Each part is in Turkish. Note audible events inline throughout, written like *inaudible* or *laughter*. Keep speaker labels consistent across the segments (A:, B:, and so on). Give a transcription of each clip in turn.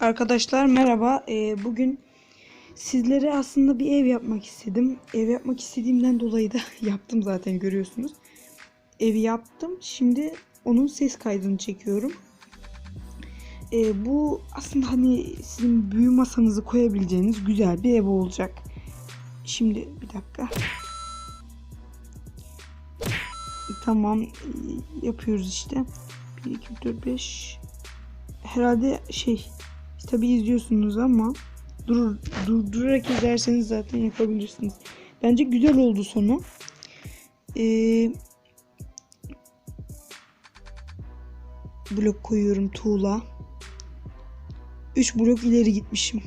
A: Arkadaşlar merhaba. Ee, bugün sizlere aslında bir ev yapmak istedim. Ev yapmak istediğimden dolayı da *laughs* yaptım zaten görüyorsunuz. Evi yaptım. Şimdi onun ses kaydını çekiyorum. Ee, bu aslında hani sizin büyü masanızı koyabileceğiniz güzel bir ev olacak. Şimdi bir dakika. Tamam yapıyoruz işte. 1, 2, 4, 5 herhalde şey tabi izliyorsunuz ama dur, durdurarak izlerseniz zaten yapabilirsiniz. Bence güzel oldu sonu. Ee, blok koyuyorum tuğla. 3 blok ileri gitmişim.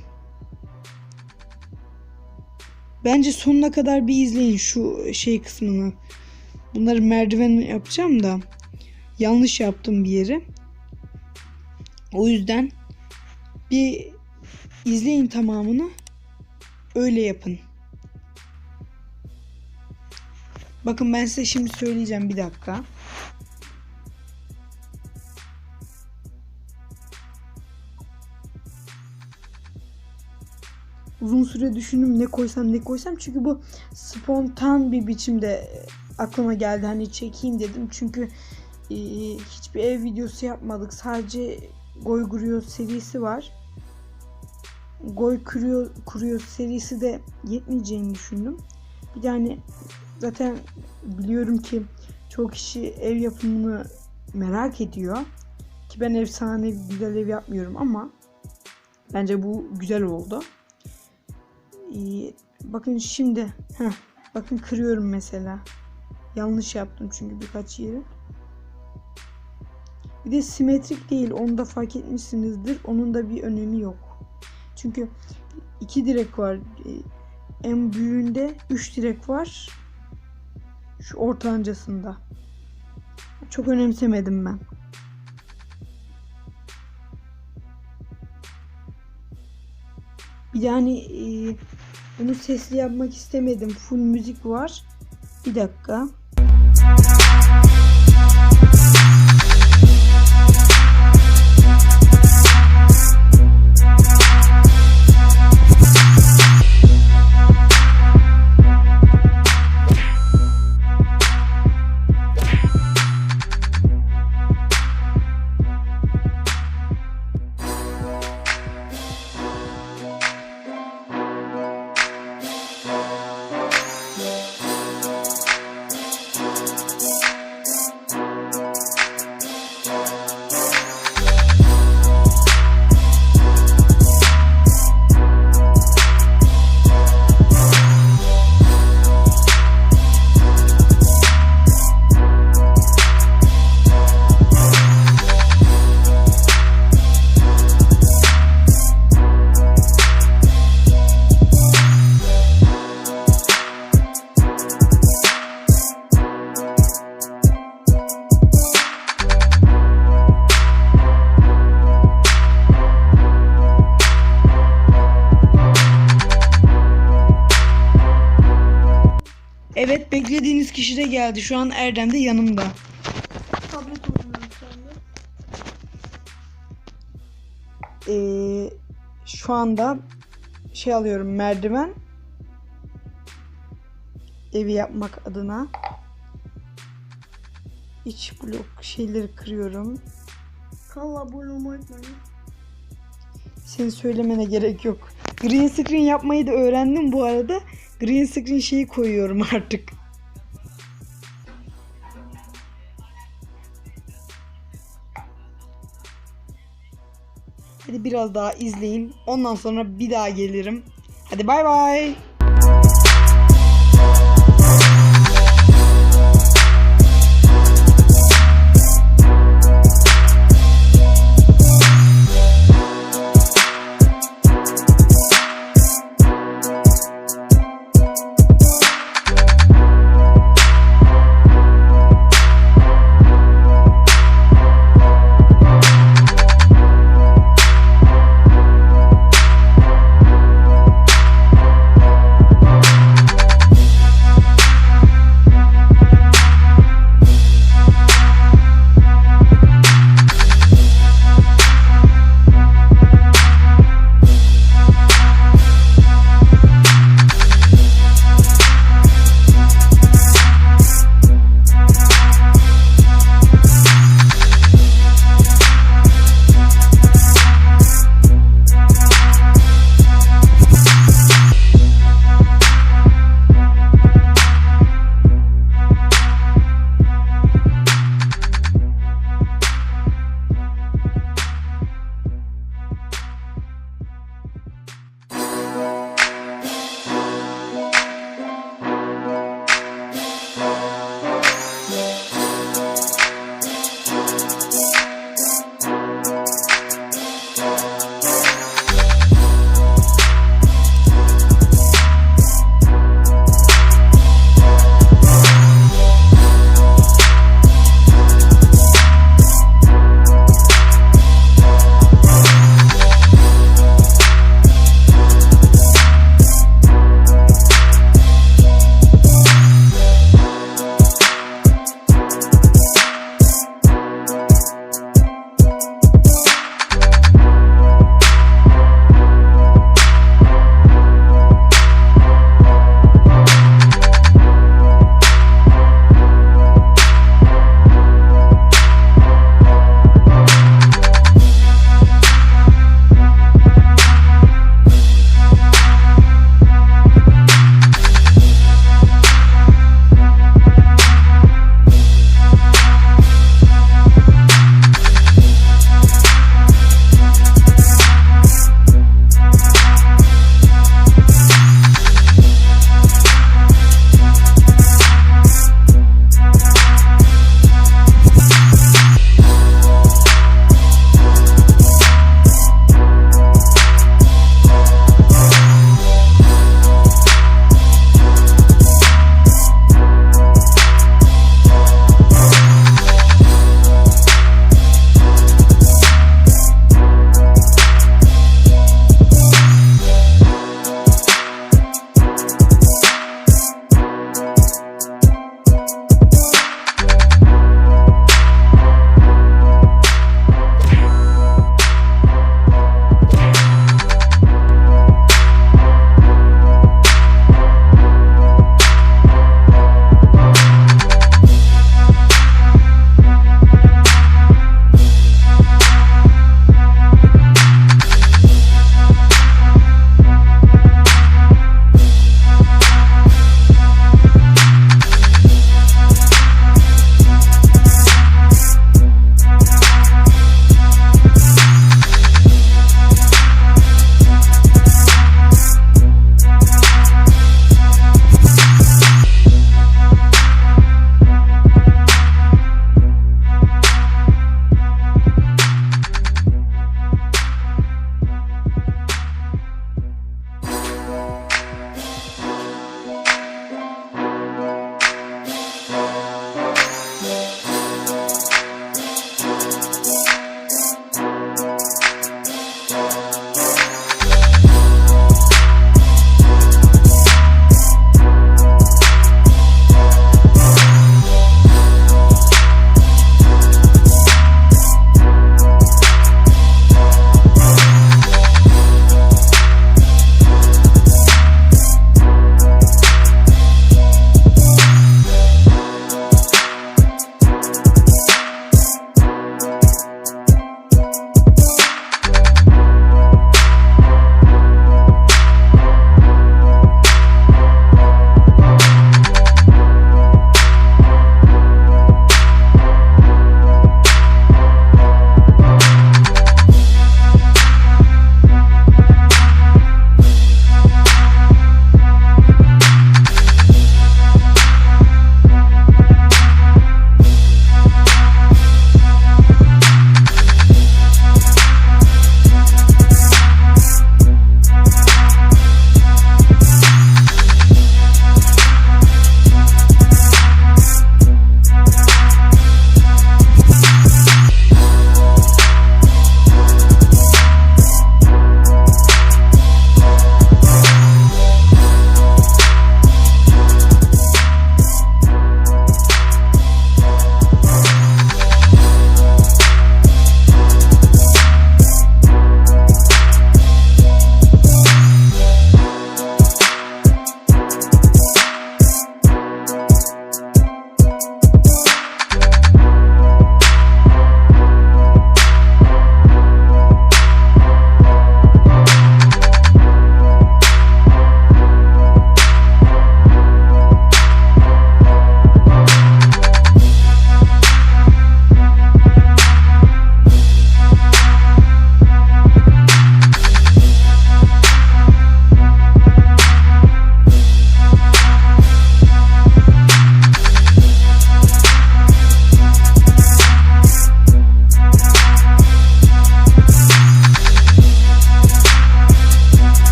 A: Bence sonuna kadar bir izleyin şu şey kısmını. Bunları merdiven yapacağım da yanlış yaptım bir yeri. O yüzden bir izleyin tamamını. Öyle yapın. Bakın ben size şimdi söyleyeceğim bir dakika. Uzun süre düşündüm ne koysam ne koysam çünkü bu spontan bir biçimde aklıma geldi hani çekeyim dedim çünkü e, hiçbir ev videosu yapmadık sadece Goy Kuruyor serisi var. Goy Kuruyor, Kuruyor serisi de yetmeyeceğini düşündüm. Bir de hani zaten biliyorum ki çok kişi ev yapımını merak ediyor. Ki ben efsane güzel ev yapmıyorum ama bence bu güzel oldu. Ee, bakın şimdi heh, bakın kırıyorum mesela. Yanlış yaptım çünkü birkaç yeri. Bir de simetrik değil. Onu da fark etmişsinizdir. Onun da bir önemi yok. Çünkü iki direk var. En büyüğünde üç direk var. Şu ortancasında. Çok önemsemedim ben. Bir de hani e, bunu sesli yapmak istemedim. Full müzik var. Bir dakika. Kişi de geldi. Şu an Erdem de yanımda.
B: Tablet oynuyorum şu anda.
A: Ee, şu anda şey alıyorum merdiven. Evi yapmak adına. İç blok şeyleri kırıyorum.
B: Kanala abone olmayı unutmayın.
A: Senin söylemene gerek yok. Green screen yapmayı da öğrendim bu arada. Green screen şeyi koyuyorum *laughs* artık. Hadi biraz daha izleyin. Ondan sonra bir daha gelirim. Hadi bay bay.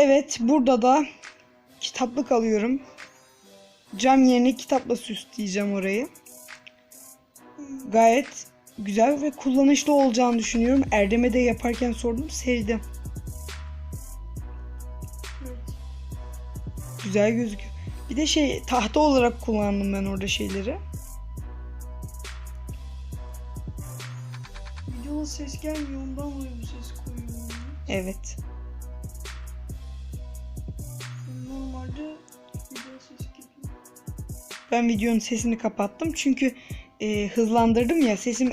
A: Evet burada da kitaplık alıyorum. Cam yerine kitapla süsleyeceğim orayı. Gayet güzel ve kullanışlı olacağını düşünüyorum. Erdem'e de yaparken sordum sevdi.
B: Evet.
A: Güzel gözüküyor. Bir de şey tahta olarak kullandım ben orada şeyleri.
B: Videoda ses gelmiyor ondan dolayı bu ses koyuyorum.
A: Evet. Ben videonun sesini kapattım çünkü e, hızlandırdım ya sesim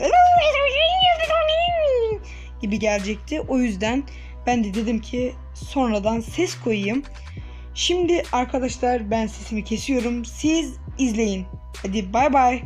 A: gibi gelecekti. O yüzden ben de dedim ki sonradan ses koyayım. Şimdi arkadaşlar ben sesimi kesiyorum. Siz izleyin. Hadi bay bay.